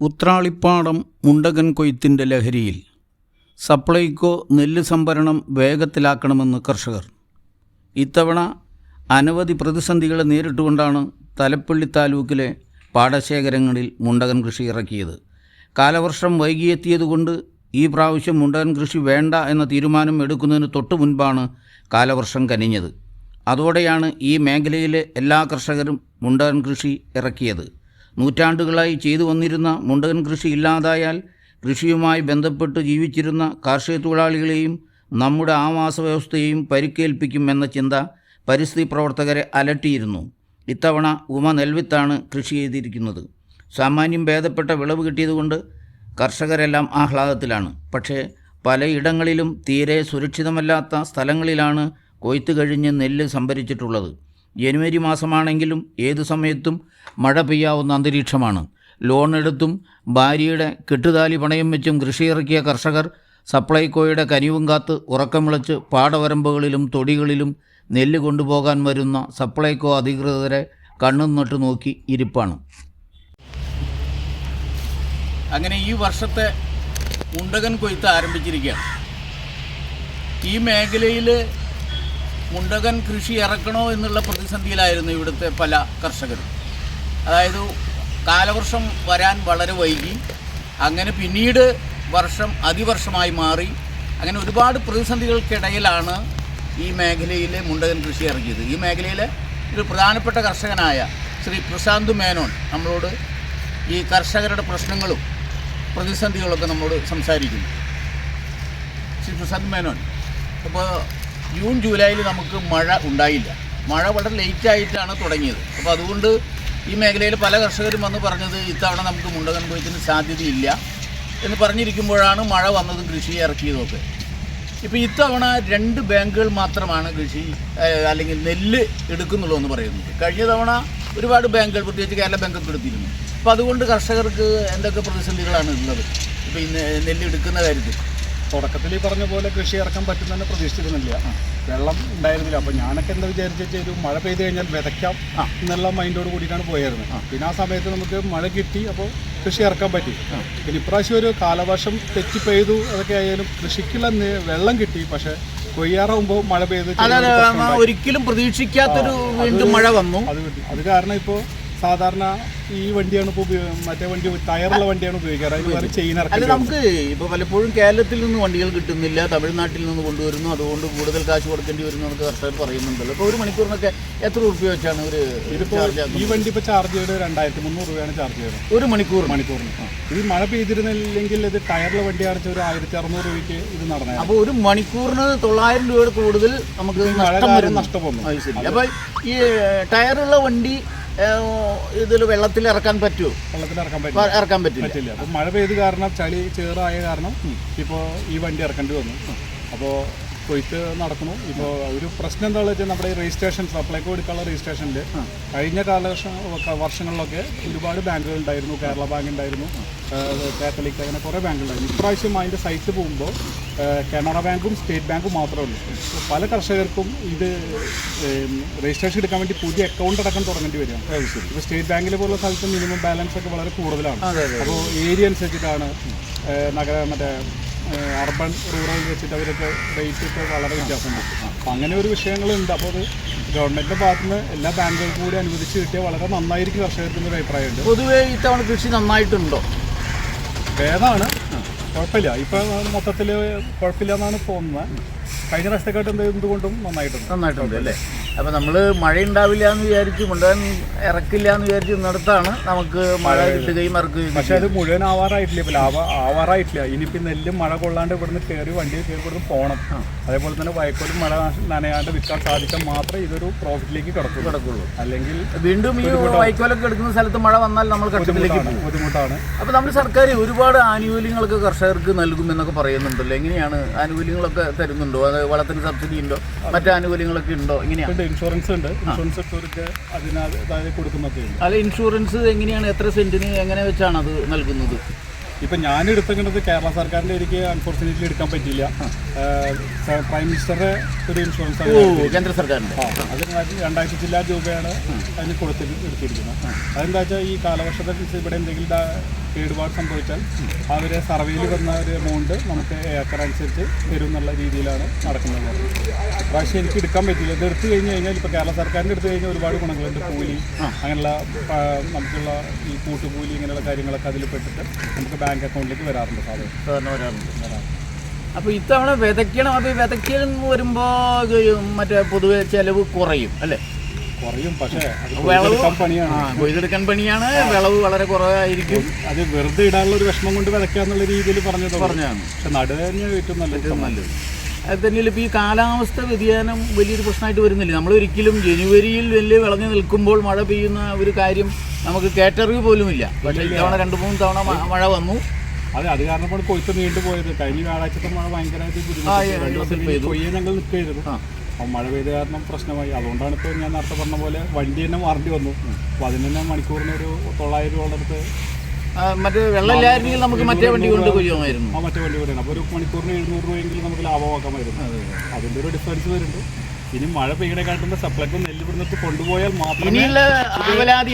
ഉത്രാളിപ്പാടം മുണ്ടകൻ കൊയ്ത്തിന്റെ ലഹരിയിൽ സപ്ലൈകോ നെല്ല് സംഭരണം വേഗത്തിലാക്കണമെന്ന് കർഷകർ. ഇത്തവണ അനവധി പ്രതിസന്ധികളെ നേരിട്ടുകൊണ്ടാണ് തലപ്പള്ളി താലൂക്കിലെ പാടശേഖരങ്ങളിൽ മുണ്ടകൻ കൃഷി ഇറക്കിയത്. കാലവർഷം വൈകിയെത്തിയതുകൊണ്ട് ഈ പ്രാവശ്യം മുണ്ടകൻ കൃഷി വേണ്ട എന്ന തീരുമാനം എടുക്കുന്നതിന് തൊട്ടു മുൻപാണ് കാലവർഷം കനിഞ്ഞത്. അതോടെയാണ് ഈ മേഖലയിലെ എല്ലാ കർഷകരും മുണ്ടകൻ കൃഷി ഇറക്കിയത്. നൂറ്റാണ്ടുകളായി ചെയ്തു വന്നിരുന്ന മുണ്ടകൻ കൃഷി ഇല്ലാതായാൽ കൃഷിയുമായി ബന്ധപ്പെട്ട് ജീവിച്ചിരുന്ന കാർഷിക തൊഴിലാളികളെയും നമ്മുടെ ആവാസ വ്യവസ്ഥയെയും പരിക്കേൽപ്പിക്കും എന്ന ചിന്ത പരിസ്ഥിതി പ്രവർത്തകരെ അലട്ടിയിരുന്നു. ഇത്തവണ ഉമ നെൽവിത്താണ് കൃഷി ചെയ്തിരിക്കുന്നത്. സാമാന്യം ഭേദപ്പെട്ട വിളവ് കിട്ടിയതുകൊണ്ട് കർഷകരെല്ലാം ആഹ്ലാദത്തിലാണ്. പക്ഷേ പലയിടങ്ങളിലും തീരെ സുരക്ഷിതമല്ലാത്ത സ്ഥലങ്ങളിലാണ് കൊയ്ത്ത് കഴിഞ്ഞ് നെല്ല് സംഭരിച്ചിട്ടുള്ളത്. ജനുവരി മാസമാണെങ്കിലും ഏതു സമയത്തും മഴ പെയ്യാവുന്ന അന്തരീക്ഷമാണ്. ലോൺ എടുത്തും ഭാര്യയുടെ കെട്ടുതാലി പണയം വെച്ചും കൃഷിയിറക്കിയ കർഷകർ സപ്ലൈകോയുടെ കനിവും കാത്ത് ഉറക്കമിളച്ച് പാടവരമ്പുകളിലും തൊടികളിലും നെല്ല് കൊണ്ടുപോകാൻ വരുന്ന സപ്ലൈകോ അധികൃതരെ കണ്ണും നട്ടു നോക്കി ഇരിപ്പാണ്. അങ്ങനെ ഈ വർഷത്തെ ഉണ്ടകൻ കൊയ്ത്ത് ആരംഭിച്ചിരിക്കുകയാണ്. ഈ മേഖലയിൽ മുണ്ടകൻ കൃഷി ഇറക്കണോ എന്നുള്ള പ്രതിസന്ധിയിലായിരുന്നു ഇവിടുത്തെ പല കർഷകരും. അതായത് കാലവർഷം വരാൻ വളരെ വൈകി. അങ്ങനെ പിന്നീട് വർഷം അതിവർഷമായി മാറി. അങ്ങനെ ഒരുപാട് പ്രതിസന്ധികൾക്കിടയിലാണ് ഈ മേഖലയിലെ മുണ്ടകൻ കൃഷി ഇറക്കിയത് ഈ മേഖലയിലെ ഒരു പ്രധാനപ്പെട്ട കർഷകനായ ശ്രീ പ്രശാന്ത് മേനോൻ നമ്മളോട് ഈ കർഷകരുടെ പ്രശ്നങ്ങളും പ്രതിസന്ധികളൊക്കെ നമ്മളോട് സംസാരിക്കുന്നു. ശ്രീ പ്രശാന്ത് മേനോൻ അപ്പോൾ ജൂൺ ജൂലൈയിൽ നമുക്ക് മഴ ഉണ്ടായില്ല. മഴ വളരെ ലേറ്റായിട്ടാണ് തുടങ്ങിയത്. അപ്പോൾ അതുകൊണ്ട് ഈ മേഖലയിൽ പല കർഷകരും വന്ന് പറഞ്ഞത് ഇത്തവണ നമുക്ക് മുണ്ടകൻ കൊയ്ത്തിന് സാധ്യതയില്ല എന്ന് പറഞ്ഞിരിക്കുമ്പോഴാണ് മഴ വന്നതും കൃഷി ഇറക്കിയതൊക്കെ ഇപ്പോൾ ഇത്തവണ രണ്ട് ബാങ്കുകൾ മാത്രമാണ് കൃഷി അല്ലെങ്കിൽ നെല്ല് എടുക്കുന്നുള്ളൂ എന്ന് പറയുന്നത്. കഴിഞ്ഞ തവണ ഒരുപാട് ബാങ്കുകൾ പ്രത്യേകിച്ച് കേരള ബാങ്കൊക്കെ എടുത്തിരുന്നു. അപ്പോൾ അതുകൊണ്ട് കർഷകർക്ക് എന്തൊക്കെ പ്രതിസന്ധികളാണ് ഉള്ളത്? ഇപ്പോൾ ഈ നെല്ല് എടുക്കുന്ന കാര്യത്തിൽ. തുടക്കത്തിൽ ഈ പറഞ്ഞ പോലെ കൃഷി ഇറക്കാൻ പറ്റുമെന്ന് പ്രതീക്ഷിച്ചിരുന്നില്ല. വെള്ളം ഉണ്ടായിരുന്നില്ല. അപ്പോൾ ഞാനൊക്കെ എന്താ വിചാരിച്ചു ഒരു മഴ പെയ്ത് കഴിഞ്ഞാൽ വിതയ്ക്കാം എന്നുള്ള മൈൻഡോട് കൂടിയിട്ടാണ് പോയായിരുന്നത് പിന്നെ ആ സമയത്ത് നമുക്ക് മഴ കിട്ടി അപ്പോൾ കൃഷി ഇറക്കാൻ പറ്റി. പിന്നെ ഇപ്രാവശ്യം ഒരു കാലവർഷം തെറ്റി പെയ്തു അതൊക്കെ ആയാലും കൃഷിക്കുള്ള വെള്ളം കിട്ടി പക്ഷേ കൊയ്യാറാകുമ്പോൾ മഴ പെയ്ത്. ഒരിക്കലും പ്രതീക്ഷിക്കാത്തൊരു വീണ്ടും മഴ വന്നു. അത് കിട്ടി. അത് കാരണം ഇപ്പോൾ സാധാരണ ഈ വണ്ടിയാണ് ഇപ്പോൾ മറ്റേ വണ്ടി ടയറുള്ള വണ്ടിയാണ് ഉപയോഗിക്കാറ്. അതിന് വേറെ ചെയിൻ അല്ല നമുക്ക് ഇപ്പോൾ പലപ്പോഴും കേരളത്തിൽ നിന്ന് വണ്ടികൾ കിട്ടുന്നില്ല തമിഴ്നാട്ടിൽ നിന്ന് കൊണ്ടുവരുന്നു. അതുകൊണ്ട് കൂടുതൽ കാശ് കൊടുക്കേണ്ടി വരുന്നു എന്നൊക്കെ കർഷകർ പറയുന്നുണ്ടല്ലോ. അപ്പോൾ ഒരു മണിക്കൂറിനൊക്കെ എത്ര രൂപ വെച്ചാണ് ഒരു ഇതിപ്പോൾ ഈ വണ്ടി ഇപ്പോൾ ചാർജ് ചെയ്ത് രണ്ടായിരത്തി മുന്നൂറ് രൂപയാണ് ചാർജ് ചെയ്തത്. ഒരു മണിക്കൂർ. മണിക്കൂറിന്. ഇത് മഴ പെയ്തിരുന്നില്ലെങ്കിൽ ഇത് ടയറിലെ വണ്ടി അടച്ച ഒരു ആയിരത്തി അറുന്നൂറ് രൂപയ്ക്ക് ഇത് നടന്നത് അപ്പോൾ ഒരു മണിക്കൂറിന് തൊള്ളായിരം രൂപയുടെ കൂടുതൽ നമുക്ക് നഷ്ടം വരും വരുന്നു. നഷ്ടം വന്നു. അപ്പോൾ ഈ ടയറുള്ള വണ്ടി ഇതിൽ വെള്ളത്തിൽ ഇറക്കാൻ പറ്റുമോ വെള്ളത്തിൽ ഇറക്കാൻ പറ്റില്ല. ഇറക്കാൻ പറ്റില്ല. പറ്റില്ല. അപ്പോൾ മഴ പെയ്ത് കാരണം ചളി ചേറായ കാരണം ഇപ്പോൾ ഈ വണ്ടി ഇറക്കേണ്ടി വന്നു. അപ്പോൾ കൊയ്ത്ത് നടക്കുന്നു. ഇപ്പോൾ ഒരു പ്രശ്നം എന്താണെന്ന് വെച്ചാൽ നമ്മുടെ ഈ രജിസ്ട്രേഷൻ സപ്ലൈക്ക് കൊടുക്കാനുള്ള രജിസ്ട്രേഷനിൽ കഴിഞ്ഞ കാലവർഷം വർഷങ്ങളിലൊക്കെ ഒരുപാട് ബാങ്കുകൾ ഉണ്ടായിരുന്നു. കേരള ബാങ്ക് ഉണ്ടായിരുന്നു. കാത്തലിക് അങ്ങനെ കുറേ ബാങ്കുകളുണ്ടായിരുന്നു ഇപ്രാവശ്യം അതിന്റെ സൈറ്റ് പോകുമ്പോൾ കാനറ ബാങ്കും സ്റ്റേറ്റ് ബാങ്കും മാത്രമേ ഉള്ളൂ. പല കർഷകർക്കും ഇത് രജിസ്ട്രേഷൻ എടുക്കാൻ വേണ്ടി പുതിയ അക്കൗണ്ട് അടക്കം തുടങ്ങേണ്ടി വരികയാണ്. ഇപ്പോൾ സ്റ്റേറ്റ് ബാങ്കിൽ പോലുള്ള സ്ഥലത്ത് മിനിമം ബാലൻസ് ഒക്കെ വളരെ കൂടുതലാണ്. അപ്പോൾ ഏരിയ അനുസരിച്ചിട്ടാണ് നഗര മറ്റേ അർബൻ റൂറൽ വെച്ചിട്ട് അവരൊക്കെ റേറ്റ് ഒക്കെ വളരെ വ്യത്യാസമുണ്ട് അപ്പം അങ്ങനെ ഒരു വിഷയങ്ങളുണ്ട്. അപ്പോൾ അത് ഗവൺമെന്റിന്റെ ഭാഗത്തു നിന്ന് എല്ലാ ബാങ്കുകൾക്കും കൂടി അനുവദിച്ച് കിട്ടിയാൽ വളരെ നന്നായിരിക്കും കർഷകർക്ക് എന്നൊരു അഭിപ്രായമുണ്ട്. പൊതുവേ ഇത്തവണ കൃഷി നന്നായിട്ടുണ്ടോ? ഭേദമാണ്. കുഴപ്പമില്ല. ഇപ്പം മൊത്തത്തിൽ കുഴപ്പമില്ല എന്നാണ് തോന്നുന്നത്. കഴിഞ്ഞ പ്രാവശ്യത്തെക്കാട്ട് എന്ത് എന്തുകൊണ്ടും നന്നായിട്ടുണ്ട്. നന്നായിട്ടുണ്ട് അല്ലേ? അപ്പോൾ നമ്മൾ മഴ ഉണ്ടാവില്ല എന്ന് വിചാരിച്ച് മുഴുവൻ ഇറക്കില്ല എന്ന് വിചാരിച്ച് നടത്താണ് നമുക്ക് മഴ കിട്ടുകയും ഇറക്കുകയും പക്ഷെ അത് മുഴുവൻ ആവാറായിട്ടില്ല. ഇപ്പം ലാഭ ആവാറായിട്ടില്ല. ഇനിയിപ്പോൾ നെല്ലും മഴ കൊള്ളാണ്ട് ഇവിടുന്ന് കയറി വണ്ടിയിൽ കയറി ഇവിടുന്ന് പോകണം അതേപോലെ തന്നെ വയക്കോലും മഴ നനയാണ്ട് വിൽക്കാൻ സാധിച്ചാൽ മാത്രമേ ഇതൊരു പ്രോഫിറ്റിലേക്ക് കിടക്കൂ കിടക്കുള്ളൂ. അല്ലെങ്കിൽ വീണ്ടും ഈ വൈക്കോലൊക്കെ എടുക്കുന്ന സ്ഥലത്ത് മഴ വന്നാൽ നമ്മൾ കഷ്ടത്തിലേക്ക് ബുദ്ധിമുട്ടാണ് അപ്പോൾ നമ്മൾ സർക്കാർ ഒരുപാട് ആനുകൂല്യങ്ങളൊക്കെ കർഷകർക്ക് നൽകുമെന്നൊക്കെ പറയുന്നുണ്ടല്ലോ. എങ്ങനെയാണ് ആനുകൂല്യങ്ങളൊക്കെ തരുന്നുണ്ടോ? അത് വളത്തിന് സബ്സിഡി ഉണ്ടോ? മറ്റു ആനുകൂല്യങ്ങളൊക്കെ ഉണ്ടോ? എങ്ങനെയാണ് ഇൻഷുറൻസ് ഉണ്ട്. ഇൻഷുറൻസ് അതിനകത്ത് കൊടുക്കുന്നൊക്കെ അല്ല ഇൻഷുറൻസ് എങ്ങനെയാണ്? എത്ര സെന്റിന് എങ്ങനെ വെച്ചാണ് അത് നൽകുന്നത്? ഇപ്പം ഞാൻ എടുത്തേക്കുന്നത് കേരള സർക്കാരിന്റെ എനിക്ക് അൺഫോർച്ചുനേറ്റ്ലി എടുക്കാൻ പറ്റിയില്ല. പ്രൈം മിനിസ്റ്ററുടെ ഒരു ഇൻഷുറൻസ് കേന്ദ്ര സർക്കാരിന്റെ അതിന് അത് രണ്ടായിരത്തി ചില്ലാ രൂപയാണ് അതിന് കൊടുത്തി എടുത്തിരിക്കുന്നത്. അതെന്താ വെച്ചാൽ ഈ കാലവർഷത്തെ ഇവിടെ എന്തെങ്കിലും കേടുപാട് സംഭവിച്ചാൽ അവരെ സർവേയിൽ വന്ന ഒരു എമൗണ്ട് നമുക്ക് ഏക്കർ അനുസരിച്ച് തരും എന്നുള്ള രീതിയിലാണ് നടക്കുന്നത്. പ്രാവശ്യം എനിക്ക് എടുക്കാൻ പറ്റില്ല. ഇത് എടുത്തു കഴിഞ്ഞ് കഴിഞ്ഞാൽ ഇപ്പോൾ കേരള സർക്കാരിന്റെ എടുത്തു കഴിഞ്ഞാൽ ഒരുപാട് ഗുണങ്ങളുണ്ട്. കൂലി അങ്ങനെയുള്ള നമുക്കുള്ള ഈ കൂട്ടുകൂലി ഇങ്ങനെയുള്ള കാര്യങ്ങളൊക്കെ അതിൽ പെട്ടിട്ട് നമുക്ക് ബാങ്ക് അക്കൗണ്ടിലേക്ക് വരാറുണ്ട് സാധാരണ വരാറുണ്ട്. അപ്പോൾ ഇത്തവണ വിതയ്ക്കണം. അപ്പോൾ വിതയ്ക്കണം വരുമ്പോൾ മറ്റേ പൊതുവെ ചിലവ് കുറയും അല്ലേ? കുറയും പക്ഷേ പണിയാണ്. കൊയ്തെടുക്കാൻ പണിയാണ്. വിളവ് വളരെ കുറവായിരിക്കും. അത് വെറുതെ ഇടാനുള്ള ഒരു വിഷമം കൊണ്ട് വിതയ്ക്കാന്നുള്ള രീതിയിൽ പറഞ്ഞത് പറഞ്ഞാണ് പക്ഷെ നടുക തന്നെയാണ് ഏറ്റവും നല്ല ഏറ്റവും നല്ലത്. അത് തന്നെയല്ല ഇപ്പോൾ ഈ കാലാവസ്ഥ വ്യതിയാനം വലിയൊരു പ്രശ്നമായിട്ട് വരുന്നില്ല? നമ്മൾ ഒരിക്കലും ജനുവരിയിൽ വലിയ വിളഞ്ഞു നിൽക്കുമ്പോൾ മഴ പെയ്യുന്ന ഒരു കാര്യം നമുക്ക് കേട്ടറിവ് പോലുമില്ല. പക്ഷേ ഇത്തവണ രണ്ട് മൂന്ന് തവണ മഴ വന്നു. അതെ അത് കാരണമാണ് കൊയ്ത്ത് നീണ്ടു പോയത്. കഴിഞ്ഞ വ്യാഴാഴ്ചത്തെ മഴ ഭയങ്കരമായിട്ട് ബുദ്ധിമുട്ട്. ദിവസം ഞങ്ങൾ നിൽക്കുകയായിരുന്നു. അപ്പം മഴ പെയ്ത കാരണം പ്രശ്നമായി. അതുകൊണ്ടാണ് ഇപ്പോൾ ഞാൻ നേരത്തെ പറഞ്ഞ പോലെ വണ്ടി തന്നെ മാറേണ്ടി വന്നു. അപ്പോൾ അതിന് തന്നെ മണിക്കൂറിന് ഒരു തൊള്ളായിരം രൂപ അടുത്ത് മറ്റേ വെള്ളമില്ലായിരുന്നെങ്കിൽ നമുക്ക് മറ്റേ വണ്ടി കൊണ്ട് കൊയ്യുമായിരുന്നു. ആ മറ്റേ വണ്ടി കൊണ്ടാണ് അപ്പോൾ ഒരു മണിക്കൂറിന് എഴുന്നൂറ് രൂപയെങ്കിലും നമുക്ക് ലാഭമാക്കാമായിരുന്നു. അതിന്റെ ഒരു ഡിഫറൻസ് വരുന്നുണ്ട്. ഇനി മഴ പെയ്യണേ കാട്ടുന്ന സപ്ലൈക്കോ നെല്ല് ഇവിടുന്ന് കൊണ്ടുപോയാൽ മാത്രം ഇനിയുള്ള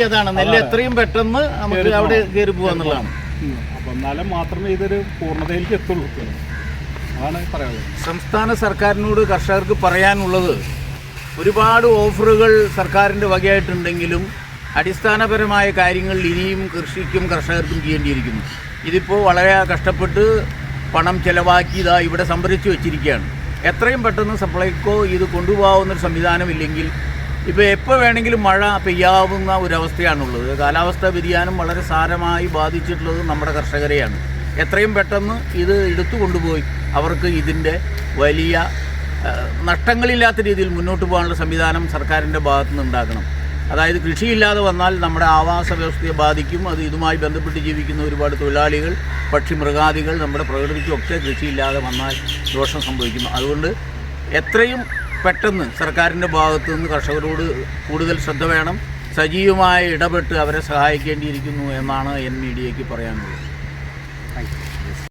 അതാണ്. നെല്ല് എത്രയും പെട്ടെന്ന് നമുക്ക് അവിടെ കയറി പോകാന്നുള്ളതാണ്. എന്നാലും മാത്രമേ ഇതൊരു പൂർണതയിലേക്ക് എത്തുള്ളൂ. അതാണ് പറയാനുള്ളത്. സംസ്ഥാന സർക്കാരിനോട് കർഷകർക്ക് പറയാനുള്ളത് ഒരുപാട് ഓഫറുകൾ സർക്കാരിന്റെ വകയായിട്ടുണ്ടെങ്കിലും അടിസ്ഥാനപരമായ കാര്യങ്ങൾ ഇനിയും കൃഷിക്കും കർഷകർക്കും ചെയ്യേണ്ടിയിരിക്കുന്നു. ഇതിപ്പോൾ വളരെ കഷ്ടപ്പെട്ട് പണം ചിലവാക്കി ഇതാ ഇവിടെ സംഭരിച്ചു വെച്ചിരിക്കുകയാണ്. എത്രയും പെട്ടെന്ന് സപ്ലൈക്കോ ഇത് കൊണ്ടുപോകാവുന്നൊരു സംവിധാനമില്ലെങ്കിൽ ഇപ്പോൾ എപ്പോൾ വേണമെങ്കിലും മഴ പെയ്യാവുന്ന ഒരവസ്ഥയാണുള്ളത്. കാലാവസ്ഥാ വ്യതിയാനം വളരെ സാരമായി ബാധിച്ചിട്ടുള്ളത് നമ്മുടെ കർഷകരെയാണ്. എത്രയും പെട്ടെന്ന് ഇത് എടുത്തു കൊണ്ടുപോയി അവർക്ക് ഇതിന്റെ വലിയ നഷ്ടങ്ങളില്ലാത്ത രീതിയിൽ മുന്നോട്ട് പോകാനുള്ള സംവിധാനം സർക്കാരിന്റെ ഭാഗത്തു നിന്ന് ഉണ്ടാക്കണം അതായത് കൃഷിയില്ലാതെ വന്നാൽ നമ്മുടെ ആവാസ വ്യവസ്ഥയെ ബാധിക്കും. അത് ഇതുമായി ബന്ധപ്പെട്ട് ജീവിക്കുന്ന ഒരുപാട് തൊഴിലാളികൾ പക്ഷി മൃഗാദികൾ നമ്മുടെ പ്രകൃതിക്കൊക്കെ കൃഷിയില്ലാതെ വന്നാൽ ദോഷം സംഭവിക്കും. അതുകൊണ്ട് എത്രയും പെട്ടെന്ന് സർക്കാരിന്റെ ഭാഗത്തു നിന്ന് കർഷകരോട് കൂടുതൽ ശ്രദ്ധ വേണം. സജീവമായി ഇടപെട്ട് അവരെ സഹായിക്കേണ്ടിയിരിക്കുന്നു എന്നാണ് എൻ മീഡിയയ്ക്ക് പറയാനുള്ളത്.